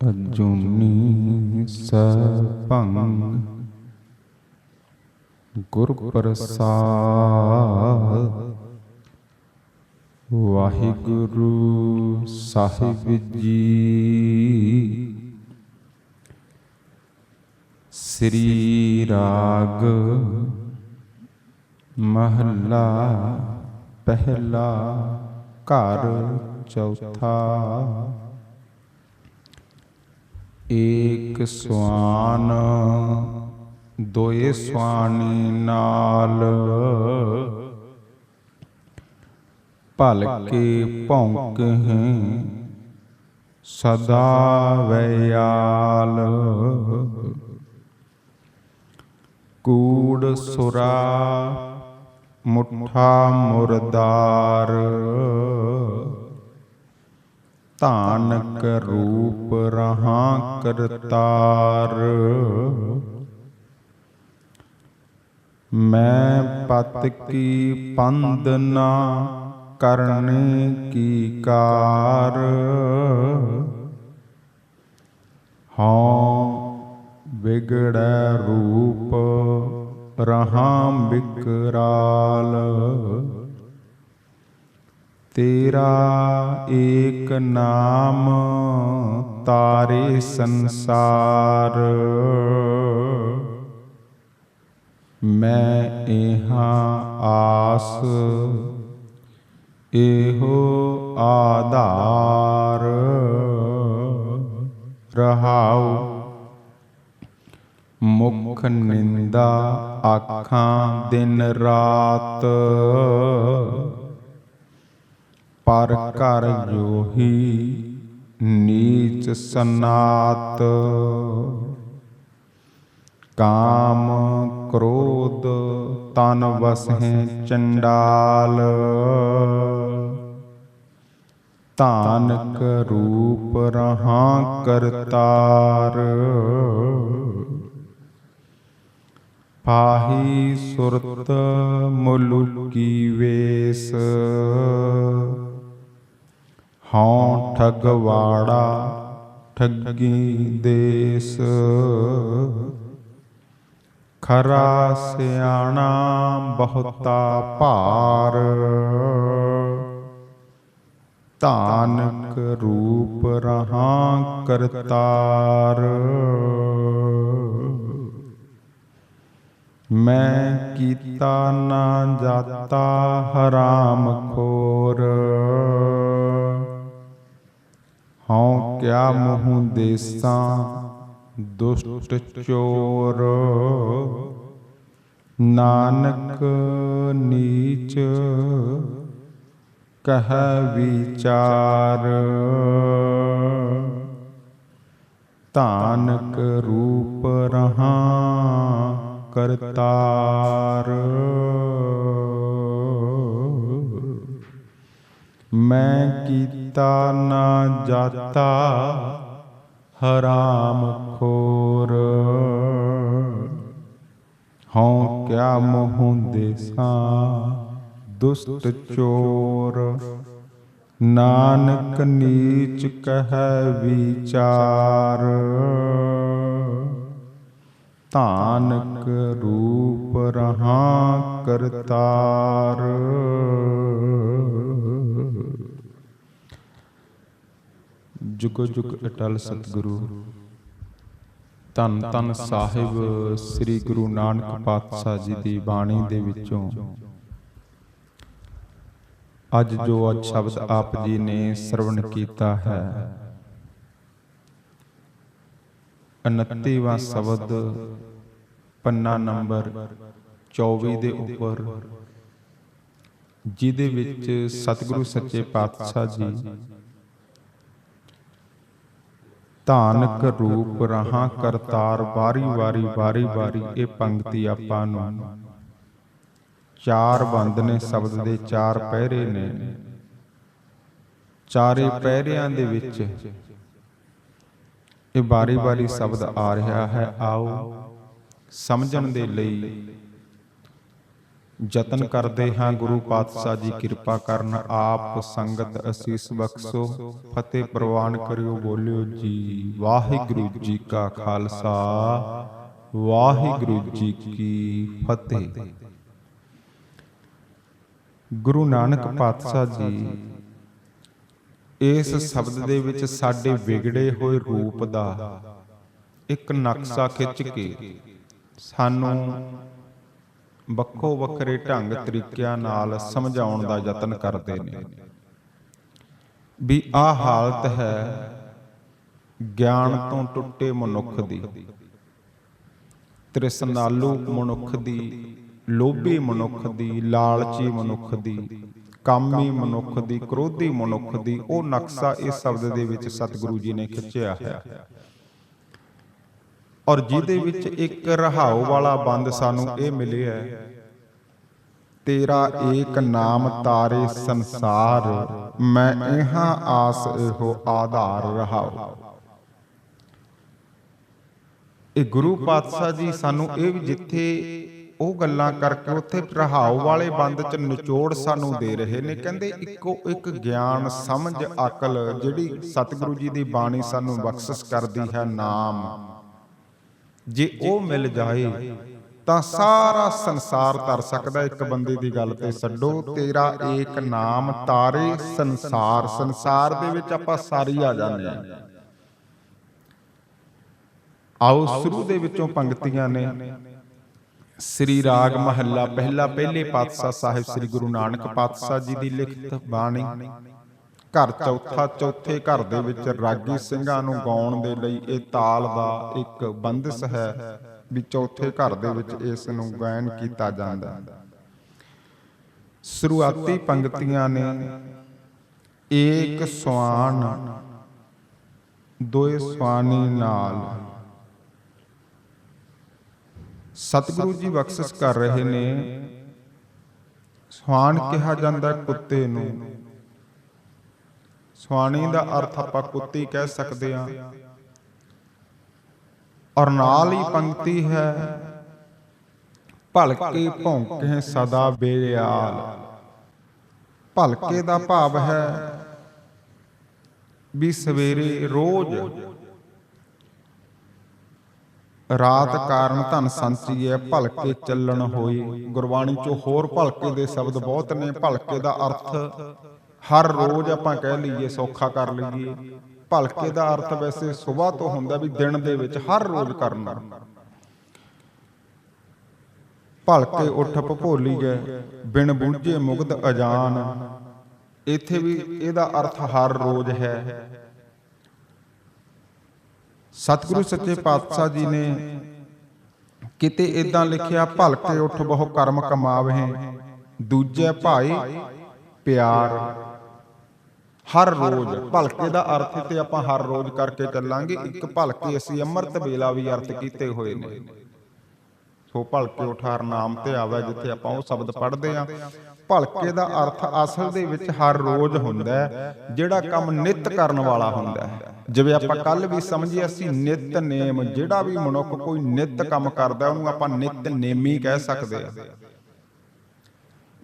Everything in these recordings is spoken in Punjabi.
ਅਜੂਨੀ ਸਭੰ ਗੁਰ ਪ੍ਰਸਾਦ ਵਾਹਿਗੁਰੂ ਸਾਹਿਬ ਜੀ ਸ੍ਰੀ ਰਾਗ ਮਹੱਲਾ ਪਹਿਲਾ ਘਰ ਚੌਥਾ ਏਕ ਸਵਾਨ ਦੋਏ ਸਵਾਨੀ ਨਾਲ। ਭਲ ਭੌਂਕ ਹੈ ਸਦਾ ਵਿਆਲ। ਕੂੜ ਸੁਰਾ ਮੁੱਠਾ ਮੁਰਦਾਰ। ਧਾਨਕ ਰੂਪ ਰਹਾ ਕਰਤਾਰ। ਮੈਂ ਪਤ ਕੀ ਪੰਦ ਨਾ ਕਰਨੇ ਕੀ ਕਾਰ। ਹਉ ਵਿਗੜੈ ਰੂਪ ਰਹਾ ਬਿਕਰਾਲ। ਤੇਰਾ ਏਕ ਨਾਮ ਤਾਰੇ ਸੰਸਾਰ। ਮੈਂ ਇਹਾਂ ਆਸ, ਇਹੋ ਆਧਾਰ ਰਹਾਉ। ਮੁਖ ਨਿੰਦਾ ਆਖਾਂ ਦਿਨ ਰਾਤ ਪਰ ਘਰ ਜੋਹੀ ਨੀਚ ਸਨਾਤ। ਕਾਮ ਕ੍ਰੋਧ ਤਨ ਵਸਹਿ ਚੰਡਾਲ। ਧਾਨਕ ਰੂਪ ਰਹਾ ਕਰਤਾਰ। ਪਾਹੀ ਸੁਰਤ ਮੁਲੁਕੀ ਵੇਸ। ਹਉ ਠਗਵਾੜਾ ਠੱਗੀ ਦੇਸ। ਖਰਾ ਸਿਆਣਾ ਬਹੁਤਾ ਭਾਰ। ਧਾਨਕ ਰੂਪ ਰਹਾ ਕਰਤਾਰ। ਮੈਂ ਕੀਤਾ ਨਾ ਜਾਤਾ ਹਰਾਮ ਖੋਰ। ਹਉ ਕਿਆ ਮੂੰਹ ਦੇਸਾਂ, ਦੁਸ਼ਟ ਚੋਰ। ਨਾਨਕ ਨੀਚ ਕਹ ਵਿਚਾਰ। ਧਾਨਕ ਰੂਪ ਰਹਾ ਕਰਤਾਰ ਮੈਂ ਕੀਤਾ ਨਾ ਜਾਤਾ, ਹਰਾਮ ਖੋਰ। ਹਉ ਕਿਆ ਮੋਹ ਦੇਸਾਂ ਦੁਸ਼ਟ ਚੋਰ। ਨਾਨਕ ਨੀਚ ਕਹਿ ਵਿਚਾਰ। ਧਾਨਕ ਰੂਪ ਰਹਾ ਕਰਤਾਰ। ਜੁਗ ਜੁਗ ਅਟਲ ਸਤਿਗੁਰੂ। ਧੰਨ ਧੰਨ ਸਾਹਿਬ ਸ੍ਰੀ ਗੁਰੂ ਨਾਨਕ ਪਾਤਸ਼ਾਹ ਜੀ ਦੀ ਬਾਣੀ ਦੇ ਵਿੱਚੋਂ। ਅੱਜ ਜੋ ਅੱਜ ਸ਼ਬਦ ਆਪ ਜੀ ਨੇ ਸਰਵਣ ਕੀਤਾ ਹੈ। 29ਵਾਂ ਸ਼ਬਦ ਪੰਨਾ ਨੰਬਰ 24 ਦੇ ਉੱਪਰ। ਜਿਹਦੇ ਵਿੱਚ ਸਤਿਗੁਰੂ ਸੱਚੇ ਪਾਤਸ਼ਾਹ ਜੀ ਧਾਨਕ ਰੂਪ ਰਹਾ ਕਰਤਾਰ ਵਾਰੀ ਵਾਰੀ ਵਾਰੀ ਵਾਰੀ ਇਹ ਪੰਕਤੀ ਆਪਾਂ ਨੂੰ। ਚਾਰ ਬੰਦ ਨੇ ਸ਼ਬਦ ਦੇ ਚਾਰ ਪਹਿਰੇ ਨੇ। ਚਾਰੇ ਪਹਿਰਿਆਂ ਦੇ ਵਿੱਚ। ਇਹ ਬਾਰੀ ਬਾਰੀ ਸ਼ਬਦ ਆ ਰਿਹਾ ਹੈ ਆਓ। ਸਮਝਣ ਦੇ ਲਈ। ਯਤਨ ਕਰਦੇ ਹਾਂ ਗੁਰੂ ਪਾਤਸ਼ਾਹ ਜੀ, ਕਿਰਪਾ ਕਰਨ ਆਪ ਸੰਗਤ ਅਸੀਸ ਬਖਸ਼ੋ, ਫਤਿਹ ਪ੍ਰਵਾਨ ਕਰਿਓ, ਬੋਲਿਓ ਜੀ, ਵਾਹਿਗੁਰੂ ਜੀ ਕਾ ਖਾਲਸਾ, ਵਾਹਿਗੁਰੂ ਜੀ ਕੀ ਫਤਿਹ। ਗੁਰੂ ਨਾਨਕ ਪਾਤਸ਼ਾਹ ਜੀ, ਇਸ ਸ਼ਬਦ ਦੇ ਵਿੱਚ ਸਾਡੇ ਵਿਗੜੇ ਹੋਏ ਰੂਪ ਦਾ ਇੱਕ ਨਕਸ਼ਾ ਖਿੱਚ ਕੇ ਸਾਨੂੰ ਵੱਖੋ ਵੱਖਰੇ ਢੰਗ ਤਰੀਕਿਆਂ ਨਾਲ ਸਮਝਾਉਣ ਦਾ ਯਤਨ ਕਰਦੇ ਨੇ। ਵੀ ਆਹ ਹਾਲਤ ਹੈ ਗਿਆਨ ਤੋਂ ਟੁੱਟੇ ਮਨੁੱਖ ਦੀ, ਤ੍ਰਿਸ਼ਨਾਲੂ ਮਨੁੱਖ ਦੀ, ਲੋਭੀ ਮਨੁੱਖ ਦੀ, ਲਾਲਚੀ ਮਨੁੱਖ ਦੀ, ਕਾਮੀ ਮਨੁੱਖ ਦੀ, ਕ੍ਰੋਧੀ ਮਨੁੱਖ ਦੀ, ਉਹ ਨਕਸ਼ਾ ਇਸ ਸ਼ਬਦ ਦੇ ਵਿੱਚ ਸਤਿਗੁਰੂ ਜੀ ਨੇ ਖਿੱਚਿਆ ਹੈ। ਔਰ ਜਿਹਦੇ ਵਿੱਚ ਇੱਕ ਰਹਾਉ ਵਾਲਾ ਬੰਦ ਸਾਨੂੰ ਇਹ ਮਿਲਿਆ ਹੈ। ਤੇਰਾ ਏਕ ਨਾਮ ਤਾਰੇ ਸੰਸਾਰ, ਮੈਂ ਇਹਾਂ ਆਸ ਇਹੋ ਆਧਾਰ ਰਹਾਉ। ਇਹ ਗੁਰੂ ਪਾਤਸ਼ਾਹ ਜੀ ਸਾਨੂੰ ਇਹ ਵੀ ਜਿੱਥੇ ਉਹ ਗੱਲਾਂ ਕਰਕੇ ਉੱਥੇ ਰਹਾਉ ਵਾਲੇ ਬੰਦ ਚ ਨਿਚੋੜ ਸਾਨੂੰ ਦੇ ਰਹੇ ਨੇ, ਕਹਿੰਦੇ ਇੱਕੋ ਇੱਕ ਗਿਆਨ, ਸਮਝ, ਅਕਲ ਜਿਹੜੀ ਸਤਿਗੁਰੂ ਜੀ ਦੀ ਬਾਣੀ ਸਾਨੂੰ ਬਖਸ਼ਿਸ਼ ਕਰਦੀ ਹੈ ਨਾਮ। ਜੇ ਉਹ ਮਿਲ ਜਾਏ, ਤਾਂ ਸਾਰਾ ਸੰਸਾਰ ਤਰ ਸਕਦਾ ਇੱਕ ਬੰਦੇ ਦੀ ਗੱਲ ਤੇ। ਛੱਡੋ, ਤੇਰਾ ਏਕ ਨਾਮ ਤਾਰੇ ਸੰਸਾਰ। ਸੰਸਾਰ ਦੇ ਵਿੱਚ ਆਪਾਂ ਸਾਰੀ ਆ ਜਾਂਦੇ ਆ ਆਓ, ਸ਼ੁਰੂ ਦੇ ਵਿੱਚੋਂ ਪੰਕਤੀਆਂ ਨੇ। ਸ੍ਰੀ ਰਾਗ ਮਹੱਲਾ, ਪਹਿਲਾ, ਪਹਿਲੇ ਪਾਤਸ਼ਾਹ ਸਾਹਿਬ ਸ੍ਰੀ ਗੁਰੂ ਨਾਨਕ ਪਾਤਸ਼ਾਹ ਜੀ ਦੀ ਲਿਖਤ ਬਾਣੀ। ਘਰ ਚੌਥਾ ਚੌਥੇ ਘਰ ਦੇ ਵਿੱਚ ਰਾਗੀ ਸਿੰਘਾਂ ਨੂੰ ਗਾਉਣ ਦੇ ਲਈ ਇਹ ਤਾਲ ਦਾ ਇੱਕ ਬੰਦਸ ਹੈ ਵੀ ਚੌਥੇ ਘਰ ਦੇ ਵਿੱਚ ਇਸ ਨੂੰ ਗਾਇਨ ਕੀਤਾ ਜਾਂਦਾ ਸ਼ੁਰੂਆਤੀ ਪੰਕਤੀਆਂ ਨੇ ਏਕ ਸਵਾਨ, ਦੋਏ ਸਵਾਨੀ ਨਾਲ। ਸਤਿਗੁਰੂ ਜੀ ਬਖਸ਼ਿਸ਼ ਕਰ ਰਹੇ ਨੇ, ਸਵਾਨ ਕਿਹਾ ਜਾਂਦਾ ਕੁੱਤੇ ਨੂੰ। ਸਵਾਣੀ ਦਾ ਅਰਥ ਆਪਾਂ ਕੁੱਤੀ ਕਹਿ ਸਕਦੇ ਹਾਂ। ਔਰ ਨਾਲ ਹੀ ਪੰਕਤੀ ਹੈ। ਭਲਕੇ ਭੌਂਕੇ ਸਦਾ ਬੇਰਿਆਲ। ਭਲਕੇ ਦਾ ਭਾਵ ਹੈ ਵੀ ਸਵੇਰੇ ਰੋਜ਼ ਰਾਤ ਕਾਰਨ ਧਨ ਸੰਚੀਐ ਭਲਕੇ ਚੱਲਣ ਹੋਈ। ਗੁਰਬਾਣੀ ਚੋਂ ਹੋਰ ਭਲਕੇ ਦੇ ਸ਼ਬਦ ਬਹੁਤ ਨੇ। ਭਲਕੇ ਦਾ ਅਰਥ ਹਰ ਰੋਜ਼ ਆਪਾਂ ਕਹਿ ਲਈਏ ਸੌਖਾ ਕਰ ਲਈਏ। ਭਲਕੇ ਦਾ ਅਰਥ ਵੈਸੇ ਸਵੇਰ ਤੋਂ ਹੁੰਦਾ ਵੀ ਦਿਨ ਦੇ ਵਿੱਚ ਹਰ ਰੋਜ਼ ਕਰਨਾ। ਭਲਕੇ ਉੱਠ ਭੋਲੀਏ ਬਿਨ ਬੂਝੇ ਮੁਗਧ ਅਜਾਨ। ਇੱਥੇ ਵੀ ਇਹਦਾ ਅਰਥ ਹਰ ਰੋਜ਼ ਹੈ। ਸਤਿਗੁਰੂ ਸੱਚੇ ਪਾਤਸ਼ਾਹ ਜੀ ਨੇ ਕਿਤੇ ਇਦਾਂ ਲਿਖਿਆ, ਭਲਕੇ ਉੱਠ ਬਹੁ ਕਰਮ ਕਮਾਵੇ, ਦੂਜੇ ਭਾਈ ਪਿਆਰ। ਹਰ ਰੋਜ਼ ਭਲਕੇ ਦਾ ਅਰਥ ਤੇ ਆਪਾਂ ਹਰ ਰੋਜ਼ ਕਰਕੇ ਚੱਲਾਂਗੇ। ਇੱਕ ਭਲਕੇ ਅਸੀਂ ਅੰਮ੍ਰਿਤ ਵੇਲਾ ਵੀ ਅਰਥ ਕੀਤੇ ਹੋਏ ਨੇ। ਸੋ ਭਲਕੇ ਉਠ ਨਾਮ ਤੇ ਆਵੇ ਜਿੱਥੇ ਆਪਾਂ ਉਹ ਸ਼ਬਦ ਪੜ੍ਹਦੇ ਆਂ। ਭਲਕੇ ਦਾ ਅਰਥ ਅਸਲ ਦੇ ਵਿੱਚ ਹਰ ਰੋਜ਼ ਹੁੰਦਾ ਹੈ, ਜਿਹੜਾ ਕੰਮ ਨਿਤ ਕਰਨ ਵਾਲਾ ਹੁੰਦਾ ਹੈ। ਜਿਵੇਂ ਆਪਾਂ ਕੱਲ ਵੀ ਸਮਝਿਆ ਸੀ ਨਿਤ ਨੇਮ, ਜਿਹੜਾ ਵੀ ਮਨੁੱਖ ਕੋਈ ਨਿਤ ਕੰਮ ਕਰਦਾ ਉਹਨੂੰ ਆਪਾਂ ਨਿਤ ਨੇਮੀ ਕਹਿ ਸਕਦੇ ਆ।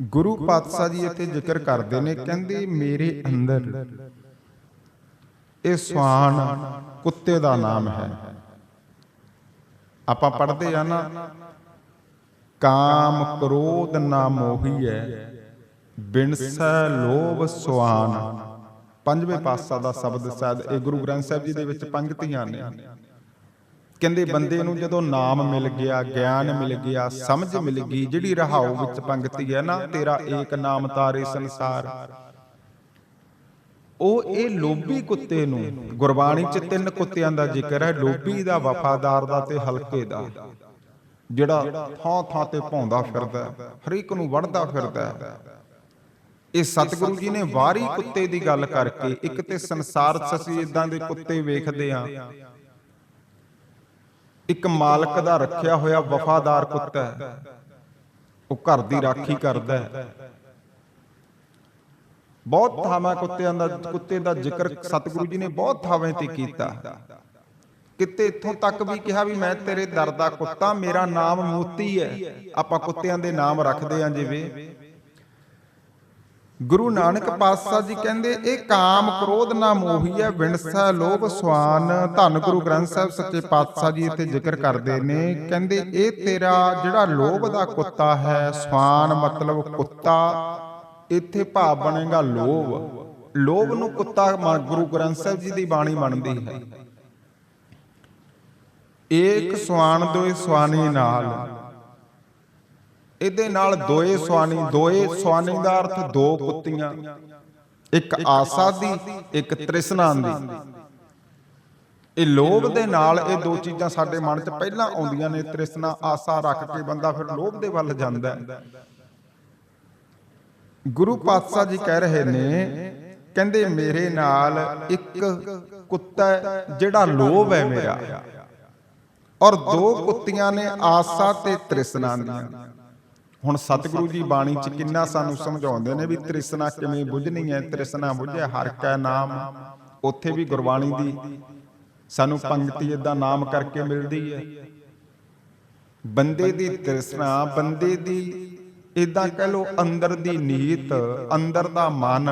ਗੁਰੂ ਪਾਤਸ਼ਾਹ ਜੀ ਇੱਥੇ ਜ਼ਿਕਰ ਕਰਦੇ ਨੇ, ਕਹਿੰਦੇ, ਮੇਰੇ ਅੰਦਰ ਇਹ ਸਵਾਨ ਕੁੱਤੇ ਦਾ ਨਾਮ ਹੈ। ਆਪਾਂ ਪੜ੍ਹਦੇ ਆ ਨਾ, ਕਾਮ ਕ੍ਰੋਧ ਨਾ ਮੋਹੀਐ, ਬਿਨਸੈ ਲੋਭ ਸਵਾਨ। ਪੰਜਵੇਂ ਪਾਤਸ਼ਾਹ ਦਾ ਸ਼ਬਦ ਸ਼ਾਇਦ ਇਹ ਗੁਰੂ ਗ੍ਰੰਥ ਸਾਹਿਬ ਜੀ ਦੇ ਵਿੱਚ ਪੰਕਤੀਆਂ ਨੇ। ਕਹਿੰਦੇ ਬੰਦੇ ਨੂੰ ਜਦੋਂ ਨਾਮ ਮਿਲ ਗਿਆ ਗਿਆਨ ਮਿਲ ਗਿਆ ਸਮਝ ਮਿਲ ਗਈ ਜਿਹੜੀ ਰਹਾਉ ਵਿੱਚ ਪੰਕਤੀ ਹੈ ਨਾ ਤੇਰਾ ਏਕ ਨਾਮ ਤਾਰੇ ਸੰਸਾਰ। ਉਹ ਇਹ ਲੋਭੀ ਕੁੱਤੇ ਨੂੰ ਗੁਰਬਾਣੀ 'ਚ ਤਿੰਨ ਕੁੱਤਿਆਂ ਦਾ ਜ਼ਿਕਰ ਹੈ ਲੋਭੀ ਦਾ ਵਫਾਦਾਰ ਦਾ ਤੇ ਹਲਕੇ ਦਾ। ਜਿਹੜਾ ਥਾਂ ਥਾਂ ਤੇ ਭੌਂਦਾ ਫਿਰਦਾ ਹਰ ਇੱਕ ਨੂੰ ਵੜਦਾ ਫਿਰਦਾ ਇਹ ਸਤਿਗੁਰੂ ਜੀ ਨੇ ਵਾਰੀ ਕੁੱਤੇ ਦੀ ਗੱਲ ਕਰਕੇ ਇੱਕ ਤੇ ਸੰਸਾਰ ਅਸੀਂ ਇਦਾਂ ਦੇ ਕੁੱਤੇ ਵੇਖਦੇ ਆ ਇੱਕ ਮਾਲਕ ਦਾ ਰੱਖਿਆ ਹੋਇਆ ਵਫਾਦਾਰ ਕੁੱਤਾ ਹੈ। ਉਹ ਘਰ ਦੀ ਰਾਖੀ ਕਰਦਾ ਹੈ। ਬਹੁਤ ਥਾਵਾਂ ਕੁੱਤਿਆਂ ਦਾ ਕੁੱਤੇ ਦਾ ਜ਼ਿਕਰ ਸਤਿਗੁਰੂ ਜੀ ਨੇ ਬਹੁਤ ਥਾਵਾਂ ਤੇ ਕੀਤਾ। ਕਿਤੇ ਇੱਥੋਂ ਤੱਕ ਵੀ ਕਿਹਾ ਵੀ ਮੈਂ ਤੇਰੇ ਦਰ ਦਾ ਕੁੱਤਾ, ਮੇਰਾ ਨਾਮ ਮੋਤੀ ਹੈ। ਆਪਾਂ ਕੁੱਤਿਆਂ ਦੇ ਨਾਮ ਰੱਖਦੇ ਆਂ ਜਿਵੇਂ ਗੁਰੂ ਨਾਨਕ ਪਾਤਸ਼ਾਹ ਜੀ ਕਹਿੰਦੇ, ਇਹ ਕਾਮ ਕ੍ਰੋਧ ਨਾ ਮੋਹੀ ਹੈ ਵਿਣਸੈ ਲੋਭ ਸਵਾਨ। ਧੰਨ ਗੁਰੂ ਗ੍ਰੰਥ ਸਾਹਿਬ ਸੱਚੇ ਪਾਤਸ਼ਾਹ ਜੀ ਇੱਥੇ ਜ਼ਿਕਰ ਕਰਦੇ ਨੇ, ਕਹਿੰਦੇ, ਇਹ ਤੇਰਾ ਜਿਹੜਾ ਲੋਭ ਦਾ ਕੁੱਤਾ ਹੈ, ਸਵਾਨ ਮਤਲਬ ਕੁੱਤਾ, ਇੱਥੇ ਭਾਵ ਬਣੇਗਾ ਲੋਭ। ਲੋਭ ਨੂੰ ਕੁੱਤਾ ਗੁਰੂ ਗ੍ਰੰਥ ਸਾਹਿਬ ਜੀ ਦੀ ਬਾਣੀ ਮੰਨਦੀ ਹੈ। ਏਕ ਸਵਾਨ ਦੋਏ ਸਵਾਨੀ ਨਾਲ। ਇਹਦੇ ਨਾਲ ਦੋਏ ਸਵਾਨੀ ਦੋਏ ਸਵਾਨੀ ਦਾ ਅਰਥ ਦੋ ਕੁੱਤੀਆਂ ਇੱਕ ਆਸਾ ਦੀ, ਇੱਕ ਤ੍ਰਿਸ਼ਨਾ ਦੀ। ਇਹ ਲੋਭ ਦੇ ਨਾਲ ਇਹ ਦੋ ਚੀਜ਼ਾਂ ਸਾਡੇ ਮਨ 'ਚ ਪਹਿਲਾਂ ਆਉਂਦੀਆਂ ਨੇ, ਤ੍ਰਿਸ਼ਨਾ, ਆਸਾ ਰੱਖ ਕੇ ਬੰਦਾ ਫਿਰ ਲੋਭ ਦੇ ਵੱਲ ਜਾਂਦਾ ਹੈ। ਗੁਰੂ ਪਾਤਸ਼ਾਹ ਜੀ ਕਹਿ ਰਹੇ ਨੇ, ਕਹਿੰਦੇ ਮੇਰੇ ਨਾਲ ਇੱਕ ਕੁੱਤਾ ਜਿਹੜਾ ਲੋਭ ਹੈ ਮੇਰਾ। ਔਰ ਦੋ ਕੁੱਤੀਆਂ ਨੇ ਆਸਾ ਤੇ ਤ੍ਰਿਸ਼ਨਾ ਦੀਆਂ। ਹੁਣ ਸਤਿਗੁਰੂ ਜੀ ਬਾਣੀ ਚ ਕਿੰਨਾ ਸਾਨੂੰ ਸਮਝਾਉਂਦੇ ਨੇ ਵੀ ਤ੍ਰਿਸ਼ਨਾ ਕਿਵੇਂ ਬੁਝਣੀ ਹੈ, ਤ੍ਰਿਸ਼ਨਾ ਬੁਝੇ ਹਰ ਕੈ ਨਾਮ। ਉੱਥੇ ਵੀ ਗੁਰਬਾਣੀ ਦੀ ਸਾਨੂੰ ਪੰਕਤੀ ਇਦਾਂ ਨਾਮ ਕਰਕੇ ਮਿਲਦੀ ਹੈ। ਬੰਦੇ ਦੀ ਤ੍ਰਿਸ਼ਨਾ, ਬੰਦੇ ਦੀ ਇਦਾਂ ਕਹਿ ਲੋ ਅੰਦਰ ਦੀ ਨੀਤ, ਅੰਦਰ ਦਾ ਮਨ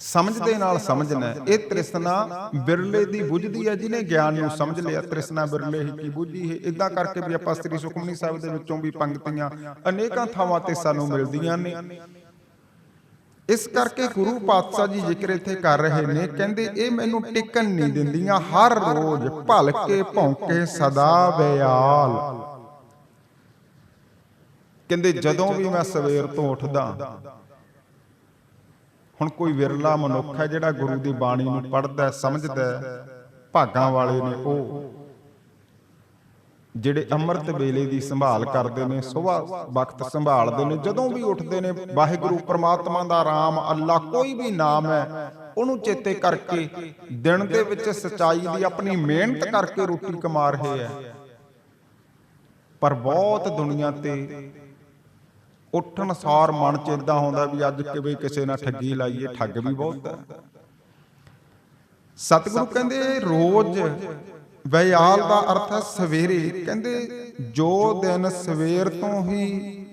ਸਮਝ ਦੇ ਨਾਲ ਸਮਝਣਾ ਇਹ ਤ੍ਰਿਸ਼ਨਾ ਬਿਰਲੇ ਦੀ ਬੁੱਝਦੀ ਹੈ ਜਿਹਨੇ ਗਿਆਨ ਨੂੰ ਸਮਝ ਲਿਆ। ਤ੍ਰਿਸ਼ਨਾ ਬਿਰਲੇ ਹੀ ਕੀ ਬੁੱਝੀ ਹੈ। ਇਦਾਂ ਕਰਕੇ ਵੀ ਆਪਾਂ ਸ੍ਰੀ ਸੁਖਮਨੀ ਸਾਹਿਬ ਦੇ ਵਿੱਚੋਂ ਵੀ ਪੰਕਤੀਆਂ ਅਨੇਕਾਂ ਥਾਵਾਂ ਤੇ ਸਾਨੂੰ ਮਿਲਦੀਆਂ ਨੇ। ਇਸ ਕਰਕੇ ਗੁਰੂ ਪਾਤਸ਼ਾਹ ਜੀ ਜ਼ਿਕਰ ਇੱਥੇ ਕਰ ਰਹੇ ਨੇ, ਕਹਿੰਦੇ ਇਹ ਮੈਨੂੰ ਟਿਕਣ ਨਹੀਂ ਦਿੰਦੀਆਂ। ਹਰ ਰੋਜ਼ ਭਲਕੇ ਭੌਂਕੇ ਸਦਾ ਬਿਆਲ ਕਹਿੰਦੇ ਜਦੋਂ ਵੀ ਮੈਂ ਸਵੇਰ ਤੋਂ ਉੱਠਦਾ ਹੁਣ ਕੋਈ ਵਿਰਲਾ ਮਨੁੱਖ ਹੈ ਜਿਹੜਾ ਗੁਰੂ ਦੀ ਬਾਣੀ ਨੂੰ ਪੜ੍ਹਦਾ ਸਮਝਦਾ ਭਾਗਾਂ ਵਾਲੇ ਨੇ ਉਹ। ਜਿਹੜੇ ਅੰਮ੍ਰਿਤ ਵੇਲੇ ਦੀ ਸੰਭਾਲ ਕਰਦੇ ਨੇ ਸਵੇਰ ਵਕਤ ਸੰਭਾਲਦੇ ਨੇ, ਜਦੋਂ ਵੀ ਉੱਠਦੇ ਨੇ, ਵਾਹਿਗੁਰੂ ਪ੍ਰਮਾਤਮਾ ਦਾ ਰਾਮ, ਅੱਲਾ ਕੋਈ ਵੀ ਨਾਮ ਹੈ, ਉਹਨੂੰ ਚੇਤੇ ਕਰਕੇ ਦਿਨ ਦੇ ਵਿੱਚ ਸਚਾਈ ਦੀ ਆਪਣੀ ਮਿਹਨਤ ਕਰਕੇ ਰੋਟੀ ਕਮਾ ਰਹੇ ਹੈ। ਪਰ ਬਹੁਤ ਦੁਨੀਆ ਤੇ ਉੱਠਣ ਸਾਰ ਮਨ ਚ ਇਦਾਂ ਹੁੰਦਾ ਵੀ ਅੱਜ ਕਿਵੇਂ ਕਿਸੇ ਨਾਲ ਠੱਗੀ ਲਾਈਏ, ਠੱਗ ਵੀ ਬਹੁਤ ਹੈ। ਸਤਿਗੁਰੂ ਕਹਿੰਦੇ, ਰੋਜ਼ ਵਿਆਲ ਦਾ ਅਰਥ ਹੈ ਸਵੇਰੇ। ਕਹਿੰਦੇ, ਜੋ ਦਿਨ ਸਵੇਰ ਤੋਂ ਹੀ,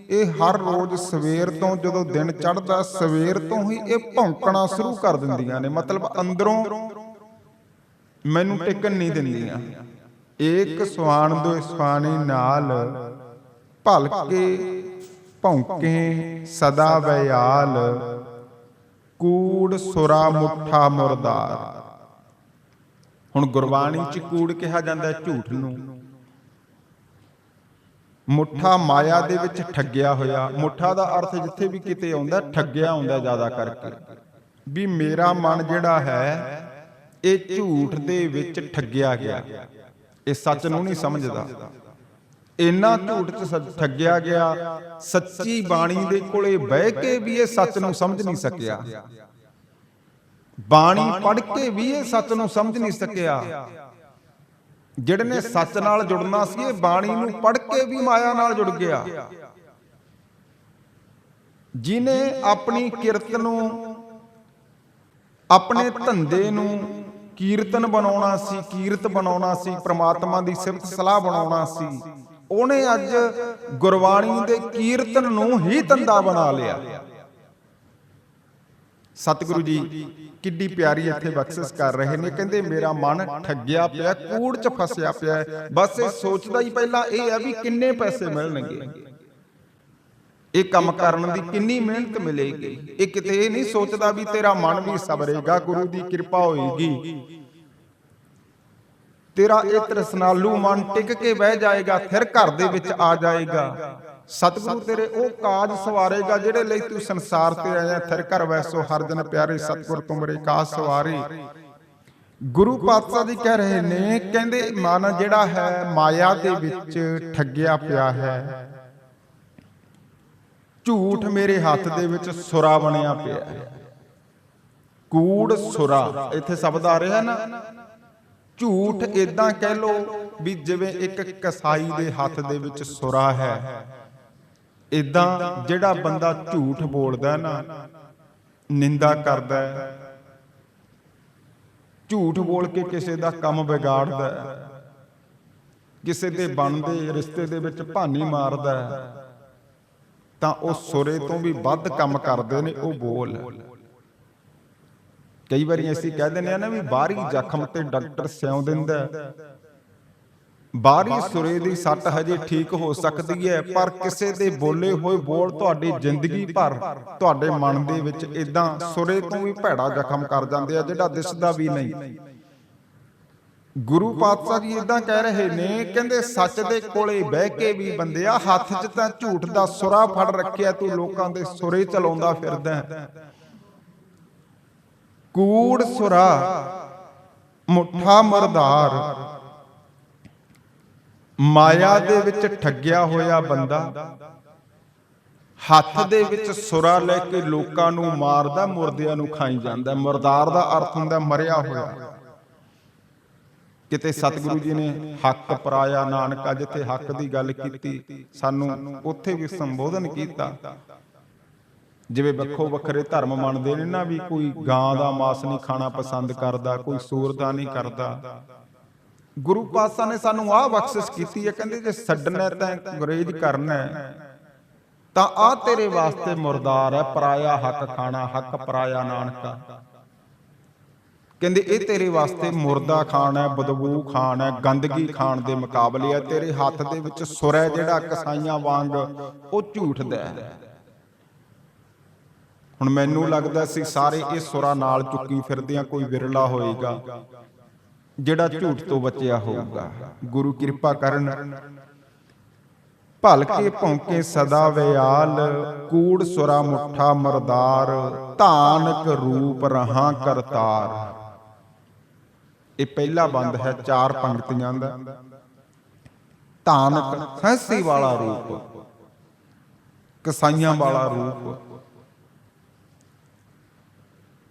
ਇਹ ਹਰ ਰੋਜ਼ ਸਵੇਰ ਤੋਂ, ਜਦੋਂ ਦਿਨ ਚੜ੍ਹਦਾ ਸਵੇਰ ਤੋਂ ਹੀ ਇਹ ਭੌਂਕਣਾ ਸ਼ੁਰੂ ਕਰ ਦਿੰਦੀਆਂ ਨੇ। ਮਤਲਬ ਅੰਦਰੋਂ ਮੈਨੂੰ ਟਿਕਣ ਨਹੀਂ ਦਿੰਦੀਆਂ। ਏਕ ਸਵਾਨ ਦੋ ਸਵਾਨੀ ਨਾਲ ਭਲਕੇ ਭੌਂਕੇ ਸਦਾ ਵਿਆਲ, ਕੂੜ ਸੁਰਾ ਮੁੱਠਾ ਮੁਰਦਾਰ। ਹੁਣ ਗੁਰਬਾਣੀ ਚ ਕੂੜ ਕਿਹਾ ਜਾਂਦਾ ਹੈ ਝੂਠ ਨੂੰ। ਮੁੱਠਾ ਮਾਇਆ ਦੇ ਵਿੱਚ ਠੱਗਿਆ ਹੋਇਆ। ਮੁੱਠਾ ਦਾ ਅਰਥ ਜਿੱਥੇ ਵੀ ਕਿਤੇ ਆਉਂਦਾ, ਠੱਗਿਆ ਹੁੰਦਾ ਜ਼ਿਆਦਾ ਕਰਕੇ। ਵੀ ਮੇਰਾ ਮਨ ਜਿਹੜਾ ਹੈ, ਇਹ ਝੂਠ ਦੇ ਵਿੱਚ ਠੱਗਿਆ ਗਿਆ। ਇਹ ਸੱਚ ਨੂੰ ਨਹੀਂ ਸਮਝਦਾ। ਇੰਨਾ ਝੂਠ ਚ ਠੱਗਿਆ ਗਿਆ, ਸੱਚੀ ਬਾਣੀ ਦੇ ਕੋਲੇ ਬਹਿ ਕੇ ਵੀ ਇਹ ਸੱਚ ਨੂੰ ਸਮਝ ਨਹੀਂ ਸਕਿਆ। ਬਾਣੀ ਪੜ੍ਹ ਕੇ ਵੀ ਇਹ ਸੱਚ ਨੂੰ ਸਮਝ ਨਹੀਂ ਸਕਿਆ। ਜਿਹੜੇ ਨੇ ਸੱਚ ਨਾਲ ਜੁੜਨਾ ਸੀ, ਇਹ ਬਾਣੀ ਨੂੰ ਪੜ੍ਹ ਕੇ ਵੀ ਮਾਇਆ ਨਾਲ ਜੁੜ ਗਿਆ। ਜਿਨੇ ਆਪਣੀ ਕਿਰਤ ਨੂੰ, ਆਪਣੇ ਧੰਦੇ ਨੂੰ ਕੀਰਤਨ ਬਣਾਉਣਾ ਸੀ, ਕੀਰਤ ਬਣਾਉਣਾ ਸੀ, ਪ੍ਰਮਾਤਮਾ ਦੀ ਸਿਫਤ ਸਲਾਹ ਬਣਾਉਣਾ ਸੀ ਉਹਨੇ ਅੱਜ ਗੁਰਬਾਣੀ ਦੇ ਕੀਰਤਨ ਨੂੰ ਹੀ ਧੰਦਾ ਬਣਾ ਲਿਆ। ਸਤਿਗੁਰੂ ਜੀ, ਕਿੱਡੀ ਪਿਆਰੀ ਇੱਥੇ ਬਖਸ਼ਿਸ਼ ਕਰ ਰਹੇ ਨੇ। ਕਹਿੰਦੇ, ਮੇਰਾ ਮਨ ਠੱਗਿਆ ਪਿਆ, ਕੂੜ ਚ ਫਸਿਆ ਪਿਆ ਬਸ ਇਹ ਸੋਚਦਾ ਹੀ ਪਹਿਲਾਂ ਇਹ ਹੈ ਵੀ ਕਿੰਨੇ ਪੈਸੇ ਮਿਲਣਗੇ। ਇਹ ਕੰਮ ਕਰਨ ਦੀ ਕਿੰਨੀ ਮਿਹਨਤ ਮਿਲੇਗੀ। ਇਹ ਕਿਤੇ ਇਹ ਨਹੀਂ ਸੋਚਦਾ ਵੀ ਤੇਰਾ ਮਨ ਵੀ ਸਬਰੇਗਾ ਗੁਰੂ ਦੀ ਕਿਰਪਾ ਹੋਏਗੀ। ਤੇਰਾ ਇਹ ਤਰਸਨਾਲੂ ਮਨ ਟਿਕ ਕੇ ਬਹਿ ਜਾਏਗਾ, ਫਿਰ ਘਰ ਦੇ ਵਿੱਚ ਆ ਜਾਏਗਾ। ਸਤਿਗੁਰੂ ਤੇਰੇ ਉਹ ਕਾਜ ਸਵਾਰੇਗਾ ਜਿਹੜੇ ਲਈ ਤੂੰ ਸੰਸਾਰ ਤੇ ਆਇਆ ਫਿਰ ਘਰ ਵੈਸੋ ਹਰ ਦਿਨ ਪਿਆਰੇ, ਸਤਿਗੁਰ ਤੁਮਰੇ ਕਾਜ ਸਵਾਰੇ। ਗੁਰੂ ਪਾਤਸ਼ਾਹ ਜੀ ਕਹਿ ਰਹੇ ਨੇ, ਕਹਿੰਦੇ ਮਨ ਜਿਹੜਾ ਹੈ ਮਾਇਆ ਦੇ ਵਿੱਚ ਠੱਗਿਆ ਪਿਆ ਹੈ। ਝੂਠ ਮੇਰੇ ਹੱਥ ਦੇ ਵਿੱਚ ਸੁਰਾ ਬਣਿਆ ਪਿਆ ਹੈ। ਕੂੜ ਸੁਰਾ, ਇੱਥੇ ਸ਼ਬਦ ਆ ਰਿਹਾ ਨਾ। ਝੂਠ ਇਦਾਂ ਕਹਿ ਲੋ ਵੀ ਜਿਵੇਂ ਇੱਕ ਕਸਾਈ ਦੇ ਹੱਥ ਦੇ ਵਿੱਚ ਸੁਰਾ ਹੈ। ਇਦਾਂ ਜਿਹੜਾ ਬੰਦਾ ਝੂਠ ਬੋਲਦਾ ਨਾ, ਨਿੰਦਾ ਕਰਦਾ ਝੂਠ ਬੋਲ ਕੇ ਕਿਸੇ ਦਾ ਕੰਮ ਵਿਗਾੜਦਾ ਕਿਸੇ ਦੇ ਬਣਦੇ ਰਿਸ਼ਤੇ ਦੇ ਵਿੱਚ ਭਾਨੀ ਮਾਰਦਾ ਤਾਂ ਉਹ ਸੁਰੇ ਤੋਂ ਵੀ ਵੱਧ ਕੰਮ ਕਰਦੇ ਨੇ, ਉਹ ਬੋਲ। ਕਈ ਵਾਰੀ ਅਸੀਂ ਕਹਿ ਦਿੰਦੇ ਆ ਨਾ ਵੀ ਬਾਹਰੀ ਜ਼ਖਮ ਤੇ ਡਾਕਟਰ ਸਿਉਂ ਦਿੰਦਾ। ਬਾਹਰੀ ਸੁਰੇ ਦੀ ਸੱਟ ਹਜੇ ਠੀਕ ਹੋ ਸਕਦੀ ਹੈ ਪਰ ਕਿਸੇ ਦੇ ਬੋਲੇ ਹੋਏ ਬੋਲ ਤੁਹਾਡੀ ਜ਼ਿੰਦਗੀ ਭਰ ਤੁਹਾਡੇ ਮਨ ਦੇ ਵਿੱਚ ਇਦਾਂ ਸੁਰੇ ਤੋਂ ਵੀ ਭੈੜਾ ਜ਼ਖਮ ਕਰ ਜਾਂਦੇ ਆ ਜਿਹੜਾ ਦਿਸਦਾ ਵੀ ਨਹੀਂ ਗੁਰੂ ਪਾਤਸ਼ਾਹ ਜੀ ਇਦਾਂ ਕਹਿ ਰਹੇ ਨੇ ਕਹਿੰਦੇ ਸੱਚ ਦੇ ਕੋਲੇ ਬਹਿ ਕੇ ਵੀ ਬੰਦਿਆ ਹੱਥ 'ਚ ਤਾਂ ਝੂਠ ਦਾ ਸੁਰਾ ਫੜ ਰੱਖਿਆ ਤੂੰ ਲੋਕਾਂ ਦੇ ਸੁਰੇ ਚਲਾਉਂਦਾ ਫਿਰਦਾ ਹੈ। ਕੂੜ ਸੁਰਾ, ਮੁੱਠਾ ਮਰਦਾਰ। ਮਾਇਆ ਦੇ ਵਿੱਚ ਠੱਗਿਆ ਹੋਇਆ ਬੰਦਾ, ਹੱਥ ਦੇ ਵਿੱਚ ਸੁਰਾ ਲੈ ਕੇ ਲੋਕਾਂ ਨੂੰ ਮਾਰਦਾ, ਮੁਰਦਿਆਂ ਨੂੰ ਖਾਈ ਜਾਂਦਾ। ਮਰਦਾਰ ਦਾ ਅਰਥ ਹੁੰਦਾ ਮਰਿਆ ਹੋਇਆ। ਕਿਤੇ ਸਤਿਗੁਰੂ ਜੀ ਨੇ ਹੱਕ ਪਰਾਇਆ, ਨਾਨਕਾ ਜਿੱਥੇ ਹੱਕ ਦੀ ਗੱਲ ਕੀਤੀ, ਸਾਨੂੰ ਉੱਥੇ ਵੀ ਸੰਬੋਧਨ ਕੀਤਾ। ਜਿਵੇਂ ਵੱਖੋ ਵੱਖਰੇ ਧਰਮ ਮੰਨਦੇ ਨੇ ਨਾ ਵੀ ਕੋਈ ਗਾਂ ਦਾ ਮਾਸ ਨਹੀਂ ਖਾਣਾ ਪਸੰਦ ਕਰਦਾ, ਕੋਈ ਸੂਰ ਦਾ ਨਹੀਂ ਕਰਦਾ। ਗੁਰੂ ਪਾਤਸ਼ਾਹ ਨੇ ਸਾਨੂੰ ਆਹ ਬਖਸ਼ਿਸ਼ ਕੀਤੀ ਹੈ, ਕਹਿੰਦੇ ਜੇ ਛੱਡਣਾ ਤਾਂ ਅੰਗਰੇਜ਼ ਕਰਨਾ ਤਾਂ ਆ ਤੇਰੇ ਵਾਸਤੇ ਮੁਰਦਾਰ ਹੈ, ਪਰਾਇਆ ਹੱਕ ਖਾਣਾ, ਹੱਕ ਪਰਾਇਆ ਨਾਨਕਾ। ਕਹਿੰਦੇ ਇਹ ਤੇਰੇ ਵਾਸਤੇ ਮੁਰਦਾ ਖਾਣ ਹੈ, ਬਦਬੂ ਖਾਣ ਹੈ, ਗੰਦਗੀ ਖਾਣ ਦੇ ਮੁਕਾਬਲੇ ਹੈ, ਤੇਰੇ ਹੱਥ ਦੇ ਵਿੱਚ ਸੁਰ ਹੈ ਜਿਹੜਾ ਕਸਾਈਆਂ ਵਾਂਗ ਉਹ ਝੂਠਦਾ ਹੈ। ਹੁਣ ਮੈਨੂੰ ਲੱਗਦਾ ਸੀ ਸਾਰੇ ਇਹ ਸੁਰਾਂ ਨਾਲ ਚੁੱਕੀ ਫਿਰਦਿਆਂ ਕੋਈ ਵਿਰਲਾ ਹੋਏਗਾ, ਜਿਹੜਾ ਝੂਠ ਤੋਂ ਬਚਿਆ ਹੋਊਗਾ। ਗੁਰੂ ਕਿਰਪਾ ਕਰਨ। ਭਲਕੇ ਭੌਂਕੇ ਸਦਾ ਵਿਆਲ, ਕੂੜ ਸੁਰਾ ਮੁੱਠਾ ਮਰਦਾਰ, ਧਾਨਕ ਰੂਪ ਰਹਾ ਕਰਤਾਰ। ਇਹ ਪਹਿਲਾ ਬੰਦ ਹੈ ਚਾਰ ਪੰਕਤੀਆਂ ਦਾ। ਧਾਨਕ ਸਹਸੀ ਵਾਲਾ ਰੂਪ, ਕਸਾਈਆਂ ਵਾਲਾ ਰੂਪ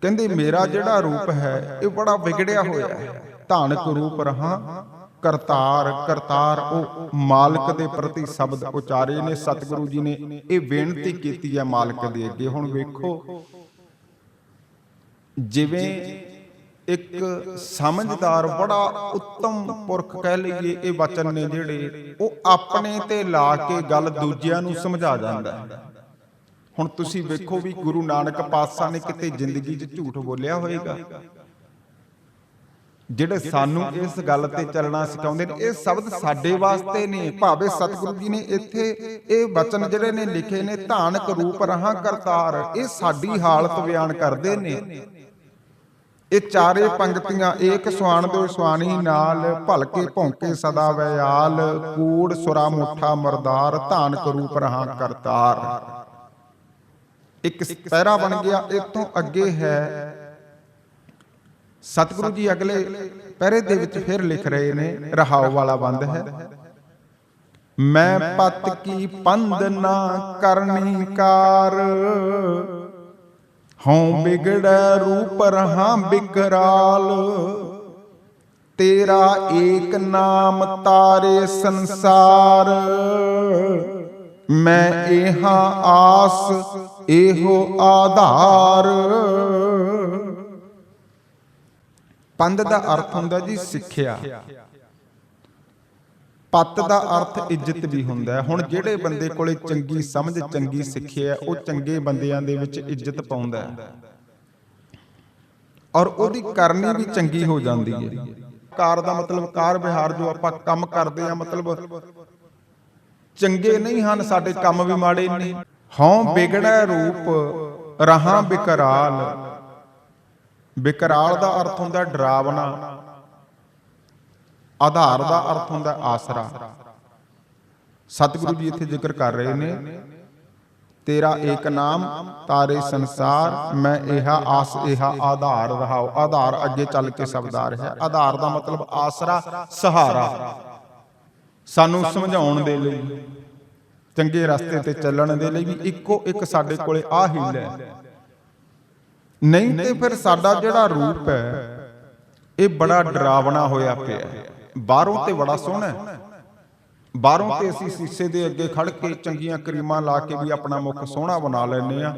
ਕਹਿੰਦੇ ਮੇਰਾ ਜਿਹੜਾ ਰੂਪ ਹੈ ਇਹ ਬੜਾ ਵਿਗੜਿਆ ਹੋਇਆ ਹੈ। ਧਾਨਕ ਰੂਪ ਰਹਾ ਕਰਤਾਰ ਕਰਤਾਰ ਉਹ ਮਾਲਕ ਦੇ ਪ੍ਰਤੀ ਸ਼ਬਦ ਉਚਾਰੇ ਨੇ ਸਤਿਗੁਰੂ ਜੀ ਨੇ ਇਹ ਬੇਨਤੀ ਕੀਤੀ ਹੈ ਮਾਲਕ ਦੇ ਅੱਗੇ। ਹੁਣ ਵੇਖੋ ਜਿਵੇਂ ਇੱਕ ਸਮਝਦਾਰ ਬੜਾ ਉੱਤਮ ਪੁਰਖ ਕਹਿ ਲਈਏ ਇਹ ਵਚਨ ਨੇ ਜਿਹੜੇ ਉਹ ਆਪਣੇ ਤੇ ਲਾ ਕੇ ਗੱਲ ਦੂਜਿਆਂ ਨੂੰ ਸਮਝਾ ਜਾਂਦਾ ਹੈ। ਹੁਣ ਤੁਸੀਂ ਵੇਖੋ ਵੀ ਗੁਰੂ ਨਾਨਕ ਪਾਤਸ਼ਾਹ ਨੇ ਕਿਤੇ ਜ਼ਿੰਦਗੀ 'ਚ ਝੂਠ ਬੋਲਿਆ ਹੋਵੇਗਾ ਜਿਹੜੇ ਸਾਨੂੰ ਇਸ ਗੱਲ ਤੇ ਚੱਲਣਾ ਸਿਖਾਉਂਦੇ ਨੇ ਇਹ ਸ਼ਬਦ ਸਾਡੇ ਵਾਸਤੇ ਨੇ। ਭਾਵੇਂ ਸਤਿਗੁਰੂ ਜੀ ਨੇ ਇੱਥੇ ਇਹ ਬਚਨ ਜਿਹੜੇ ਨੇ ਲਿਖੇ ਨੇ ਧਾਨਕ ਰੂਪ ਰਹਾ ਕਰਤਾਰ ਇਹ ਸਾਡੀ ਹਾਲਤ ਬਿਆਨ ਕਰਦੇ ਨੇ। ਇਹ ਚਾਰੇ ਪੰਕਤੀਆਂ ਏਕ ਸੁਆਣ ਦੋ ਸੁਆਣੀ ਨਾਲ ਭਲਕੇ ਭੌਂਕੇ ਸਦਾ ਵਿਆਲ ਕੂੜ ਸੁਰਾ ਮੁੱਠਾ ਮਰਦਾਰ ਧਾਨਕ ਰੂਪ ਰਹਾ ਕਰਤਾਰ ਇੱਕ ਪੈਰਾ ਬਣ ਗਿਆ ਇਤੋਂ ਅੱਗੇ ਹੈ। ਸਤਿਗੁਰੂ ਜੀ ਅਗਲੇ ਪਹਿਰੇ ਦੇ ਵਿੱਚ ਫਿਰ ਲਿਖ ਰਹੇ ਨੇ, ਰਹਾਉ ਵਾਲਾ ਬੰਦ ਹੈ। ਮੈਂ ਪਤ ਕੀ ਪੰਦ ਨਾ ਕਰਨੀ ਕਾਰ, ਹਉ ਬਿਗੜੈ ਰੂਪ ਰਹਾ ਬਿਕਰਾਲ। ਤੇਰਾ ਏਕ ਨਾਮ ਤਾਰੇ ਸੰਸਾਰ, ਮੈਂ ਇਹਾਂ ਆਸ ਇਹੋ ਆਧਾਰ। ਪੰਦ ਦਾ ਅਰਥ ਹੁੰਦਾ ਜੀ ਸਿੱਖਿਆ। ਪੱਤ ਦਾ ਅਰਥ ਇੱਜ਼ਤ ਵੀ ਹੁੰਦਾ ਹੁਣ ਜਿਹੜੇ ਬੰਦੇ ਕੋਲੇ ਚੰਗੀ ਸਮਝ ਚੰਗੀ ਸਿੱਖਿਆ ਹੈ, ਉਹ ਚੰਗੇ ਬੰਦਿਆਂ ਦੇ ਵਿੱਚ ਇੱਜ਼ਤ ਪਾਉਂਦਾ ਹੈ। ਔਰ ਉਹਦੀ ਕਰਨੀ ਵੀ ਚੰਗੀ ਹੋ ਜਾਂਦੀ ਹੈ। ਕਾਰ ਦਾ ਮਤਲਬ ਕਾਰ ਵਿਹਾਰ ਜੋ ਆਪਾਂ ਕੰਮ ਕਰਦੇ ਆ ਮਤਲਬ ਚੰਗੇ ਨਹੀਂ ਹਨ ਸਾਡੇ ਕੰਮ ਵੀ ਮਾੜੇ ਨੇ। ਹਉ ਵਿਗੜੈ ਰੂਪ, ਰਹਾ ਬਿਕਰਾਲ। ਬਿਕਰਾਲ ਦਾ ਅਰਥ ਹੁੰਦਾ ਡਰਾਵਨਾ ਆਧਾਰ ਦਾ ਅਰਥ ਹੁੰਦਾ ਆਸਰਾ। ਸਤਿਗੁਰੂ ਜੀ ਇੱਥੇ ਜ਼ਿਕਰ ਕਰ ਰਹੇ ਨੇ, ਤੇਰਾ ਏਕ ਨਾਮ, ਤਾਰੇ ਸੰਸਾਰ, ਮੈਂ ਇਹਾ ਆਸ ਇਹਾ ਆਧਾਰ ਰਹਾਉ। ਆਧਾਰ ਅੱਗੇ ਚੱਲ ਕੇ ਸ਼ਬਦ ਆ ਰਿਹਾ। ਆਧਾਰ ਦਾ ਮਤਲਬ ਆਸਰਾ, ਸਹਾਰਾ। ਸਾਨੂੰ ਸਮਝਾਉਣ ਦੇ ਲਈ। ਚੰਗੇ ਰਸਤੇ ਤੇ ਚੱਲਣ ਦੇ ਲਈ ਵੀ ਇੱਕੋ ਇੱਕ ਸਾਡੇ ਕੋਲੇ ਆ ਹੀਲ ਹੈ। ਨਹੀਂ ਤੇ ਫਿਰ ਸਾਡਾ ਜਿਹੜਾ ਰੂਪ ਹੈ, ਇਹ ਬੜਾ ਡਰਾਵਣਾ ਹੋਇਆ ਪਿਆ ਹੈ। ਬਾਹਰੋਂ ਤੇ ਬੜਾ ਸੋਹਣਾ ਹੈ। ਬਾਹਰੋਂ ਤੇ ਅਸੀਂ ਸੀਸੇ ਦੇ ਅੱਗੇ ਖੜ ਕੇ ਚੰਗੀਆਂ ਕਰੀਮਾਂ ਲਾ ਕੇ ਵੀ ਆਪਣਾ ਮੁਖ ਸੋਹਣਾ ਬਣਾ ਲੈਂਦੇ ਆ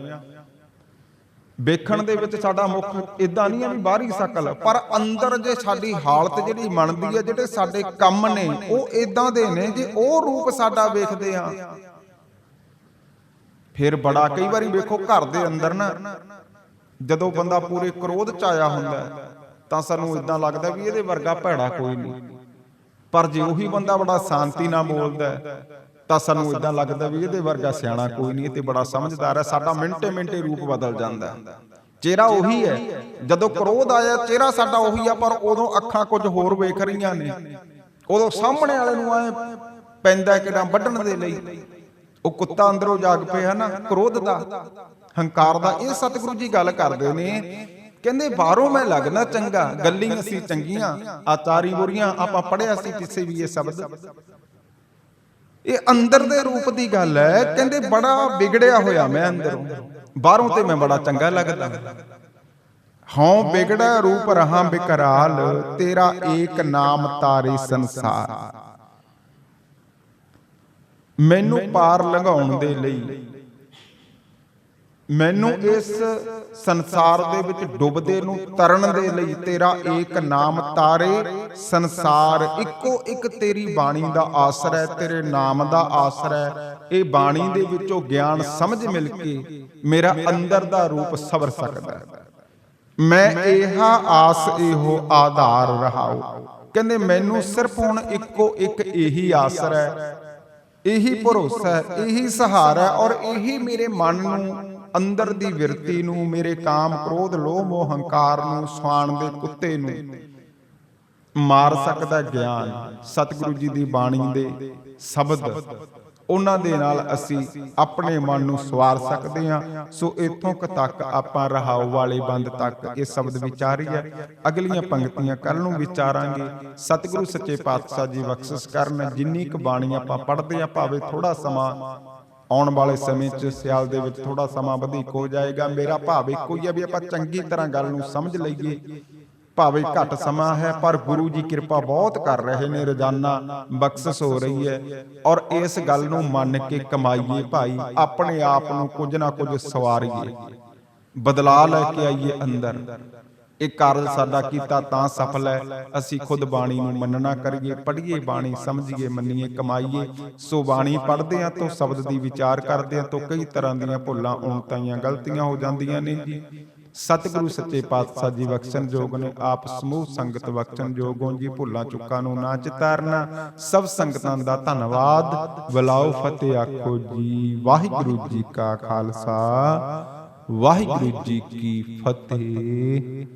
ਵੇਖਣ ਦੇ ਵਿੱਚ ਸਾਡਾ ਮੁੱਖ ਇਦਾਂ ਨਹੀਂ ਆ ਵੀ ਬਾਹਰੀ ਸ਼ਕਲ, ਪਰ ਅੰਦਰ ਜੇ ਸਾਡੀ ਹਾਲਤ ਜਿਹੜੀ ਬਣਦੀ ਹੈ, ਜਿਹੜੇ ਸਾਡੇ ਕੰਮ ਨੇ, ਉਹ ਇਦਾਂ ਦੇ ਨੇ ਜੇ ਉਹ ਰੂਪ ਸਾਡਾ ਵੇਖਦੇ ਆ ਫਿਰ ਬੜਾ ਕਈ ਵਾਰੀ ਵੇਖੋ ਘਰ ਦੇ ਅੰਦਰ ਨਾ, ਜਦੋਂ ਬੰਦਾ ਪੂਰੇ ਕ੍ਰੋਧ ਚ ਆਇਆ ਹੁੰਦਾ, ਤਾਂ ਸਾਨੂੰ ਇਦਾਂ ਲੱਗਦਾ ਵੀ ਇਹਦੇ ਵਰਗਾ ਭੈੜਾ ਕੋਈ ਨਹੀਂ। ਪਰ ਜੇ ਉਹੀ ਬੰਦਾ ਬੜਾ ਸ਼ਾਂਤੀ ਨਾਲ ਬੋਲਦਾ ਤਾਂ ਸਾਨੂੰ ਇਦਾਂ ਲੱਗਦਾ ਵੀ ਇਹਦੇ ਵਰਗਾ ਸਿਆਣਾ ਕੋਈ ਨਹੀਂ ਤੇ ਬੜਾ ਸਮਝਦਾਰ ਹੈ। ਸਾਡਾ ਮਿੰਟੇ ਮਿੰਟੇ ਰੂਪ ਬਦਲ ਜਾਂਦਾ ਹੈ। ਚਿਹਰਾ ਉਹੀ ਹੈ। ਜਦੋਂ ਕ੍ਰੋਧ ਆਇਆ, ਚਿਹਰਾ ਸਾਡਾ ਉਹੀ ਆ, ਪਰ ਉਦੋਂ ਅੱਖਾਂ ਕੁਝ ਹੋਰ ਵੇਖ ਰਹੀਆਂ ਨੇ। ਉਦੋਂ ਸਾਹਮਣੇ ਵਾਲੇ ਨੂੰ ਐ ਪੈਂਦਾ ਕਿਦਾਂ ਵੱਢਣ ਦੇ ਲਈ। ਉਹ ਕੁੱਤਾ ਅੰਦਰੋਂ ਜਾਗ ਪਿਆ ਨਾ, ਕ੍ਰੋਧ ਦਾ। ਹੰਕਾਰ ਦਾ। ਇਹ ਸਤਿਗੁਰੂ ਜੀ ਗੱਲ ਕਰਦੇ ਨੇ। ਕਹਿੰਦੇ, ਬਾਹਰੋਂ ਮੈਂ ਲੱਗਦਾ ਚੰਗਾ, ਗੱਲੀ ਅਸੀਂ ਚੰਗੀਆਂ, ਆਚਾਰੀ ਬੁਰੀਆਂ, ਆਪਾਂ ਪੜਿਆ ਸੀ ਕਿਸੇ ਵੀ ਇਹ ਸ਼ਬਦ। ਇਹ ਅੰਦਰ ਦੇ ਰੂਪ ਦੀ ਗੱਲ ਹੈ। ਕਹਿੰਦੇ ਬੜਾ ਵਿਗੜਿਆ ਹੋਇਆ ਮੈਂ ਅੰਦਰੋਂ। ਬਾਹਰੋਂ ਤੇ ਮੈਂ ਬੜਾ ਚੰਗਾ ਲੱਗਦਾ। ਹਉ ਵਿਗੜਾ ਰੂਪ ਰਹਾ ਬਿਕਰਾਲ, ਤੇਰਾ ਏਕ ਨਾਮ ਤਾਰੇ ਸੰਸਾਰ। ਮੈਨੂੰ ਪਾਰ ਲੰਘਾਉਣ ਦੇ ਲਈ ਮੈਨੂੰ ਇਸ ਸੰਸਾਰ ਦੇ ਵਿੱਚ ਡੁੱਬਦੇ ਨੂੰ ਤਰਨ ਦੇ ਲਈ ਤੇਰਾ ਏਕ ਨਾਮ ਤਾਰੇ ਸੰਸਾਰ ਇੱਕੋ ਇੱਕ ਤੇਰੀ ਬਾਣੀ ਦਾ ਆਸਰਾ ਹੈ ਤੇਰੇ ਨਾਮ ਦਾ ਆਸਰਾ। ਹੈ ਇਹ ਬਾਣੀ ਦੇ ਵਿੱਚੋਂ ਗਿਆਨ ਸਮਝ ਮਿਲ ਕੇ ਮੇਰਾ ਅੰਦਰ ਦਾ ਰੂਪ ਸਵਰ ਸਕਦਾ ਹੈ। ਮੈਂ ਇਹਾ ਆਸ ਇਹੋ ਆਧਾਰ ਰਹਾਉ। ਕਹਿੰਦੇ ਮੈਨੂੰ ਸਿਰਫ ਹੁਣ ਇੱਕੋ ਇੱਕ ਇਹੀ ਆਸਰਾ। ਹੈ ਇਹੀ ਭਰੋਸਾ ਹੈ ਇਹੀ ਸਹਾਰਾ ਹੈ ਔਰ ਇਹੀ ਮੇਰੇ ਮਨ ਨੂੰ ਅੰਦਰ ਦੀ ਵਿਰਤੀ ਨੂੰ ਮੇਰੇ ਕਾਮ ਕ੍ਰੋਧ, ਲੋਭ ਮੋਹ ਹੰਕਾਰ ਨੂੰ ਸਵਾਣ ਦੇ ਕੁੱਤੇ ਨੂੰ ਮਾਰ ਸਕਦਾ ਗਿਆਨ ਸਤਿਗੁਰੂ ਜੀ ਦੀ ਬਾਣੀ ਦੇ ਸ਼ਬਦ। ਉਹਨਾਂ ਦੇ ਨਾਲ ਅਸੀਂ ਆਪਣੇ ਮਨ ਨੂੰ ਸਵਾਰ ਸਕਦੇ ਹਾਂ। ਸੋ ਇਥੋਂ ਕ ਤੱਕ ਆਪਾਂ ਰਹਾਉ ਵਾਲੇ ਬੰਦ ਤੱਕ ਇਹ ਸ਼ਬਦ ਵਿਚਾਰੀ ਹੈ। ਅਗਲੀਆਂ ਪੰਕਤੀਆਂ ਕੱਲ ਨੂੰ ਵਿਚਾਰਾਂਗੇ। ਸਤਿਗੁਰੂ ਸੱਚੇ ਪਾਤਸ਼ਾਹ ਜੀ ਬਖਸ਼ਿਸ਼ ਕਰਨ। ਜਿੰਨੀ ਕ ਬਾਣੀ ਆਪਾਂ ਪੜ੍ਹਦੇ ਆ ਭਾਵੇਂ ਥੋੜਾ ਸਮਾਂ ਆਉਣ ਵਾਲੇ ਸਮੇਂ 'ਚ ਸਿਆਲ ਦੇ ਵਿੱਚ ਥੋੜਾ ਸਮਾਂ ਵਧੇਕ ਹੋ ਜਾਏਗਾ। ਮੇਰਾ ਭਾਵ ਇੱਕੋ ਹੀ ਹੈ ਵੀ ਆਪਾਂ ਚੰਗੀ ਤਰ੍ਹਾਂ ਗੱਲ ਨੂੰ ਸਮਝ ਲਈਏ। ਭਾਵੇਂ ਘੱਟ ਸਮਾਂ ਹੈ, ਪਰ ਗੁਰੂ ਜੀ ਕਿਰਪਾ ਬਹੁਤ ਕਰ ਰਹੇ ਨੇ, ਰੋਜ਼ਾਨਾ ਬਖਸ਼ਿਸ਼ ਹੋ ਰਹੀ ਹੈ। ਔਰ ਇਸ ਗੱਲ ਨੂੰ ਮੰਨ ਕੇ ਕਮਾਈਏ ਭਾਈ, ਆਪਣੇ ਆਪ ਨੂੰ ਕੁਝ ਨਾ ਕੁਝ ਸਵਾਰੀਏ। ਬਦਲਾ ਲੈ ਕੇ ਆਈਏ ਅੰਦਰ। ਇਹ ਕਾਰਜ ਸਾਡਾ ਕੀਤਾ ਤਾਂ ਸਫਲ ਹੈ। ਅਸੀਂ ਖੁਦ ਬਾਣੀ ਨੂੰ ਮੰਨਣਾ ਕਰੀਏ ਪੜ੍ਹੀਏ ਬਾਣੀ ਸਮਝੀਏ ਮੰਨੀਏ ਕਮਾਈਏ। ਸੋ ਬਾਣੀ ਪੜ੍ਹਦੇ ਆ ਤੋਂ ਸ਼ਬਦ ਦੀ ਵਿਚਾਰ ਕਰਦੇ ਆ ਤੋਂ ਕਈ ਤਰ੍ਹਾਂ ਦੀਆਂ ਭੁੱਲਾਂ ਉਣਤਾਈਆਂ ਗਲਤੀਆਂ ਹੋ ਜਾਂਦੀਆਂ ਨੇ ਜੀ। ਸਤਿਗੁਰੂ ਸੱਚੇ ਪਾਤਸ਼ਾਹ ਜੀ ਬਖਸ਼ਣ ਜੋਗ ਨੇ ਆਪ ਸਮੂਹ ਸੰਗਤ ਬਖਸ਼ਣ ਜੋਗੋਂ ਜੀ ਭੁੱਲਾਂ ਚੁੱਕਾਂ ਨੂੰ ਨਾ ਚਿਤਾਰਨਾ। ਸਭ ਸੰਗਤਾਂ ਦਾ ਧੰਨਵਾਦ। ਬਲਾਓ ਫਤਿਹ ਆਖੋ ਜੀ। ਵਾਹਿਗੁਰੂ ਜੀ ਕਾ ਖਾਲਸਾ ਵਾਹਿਗੁਰੂ ਜੀ ਕੀ ਫਤਿਹ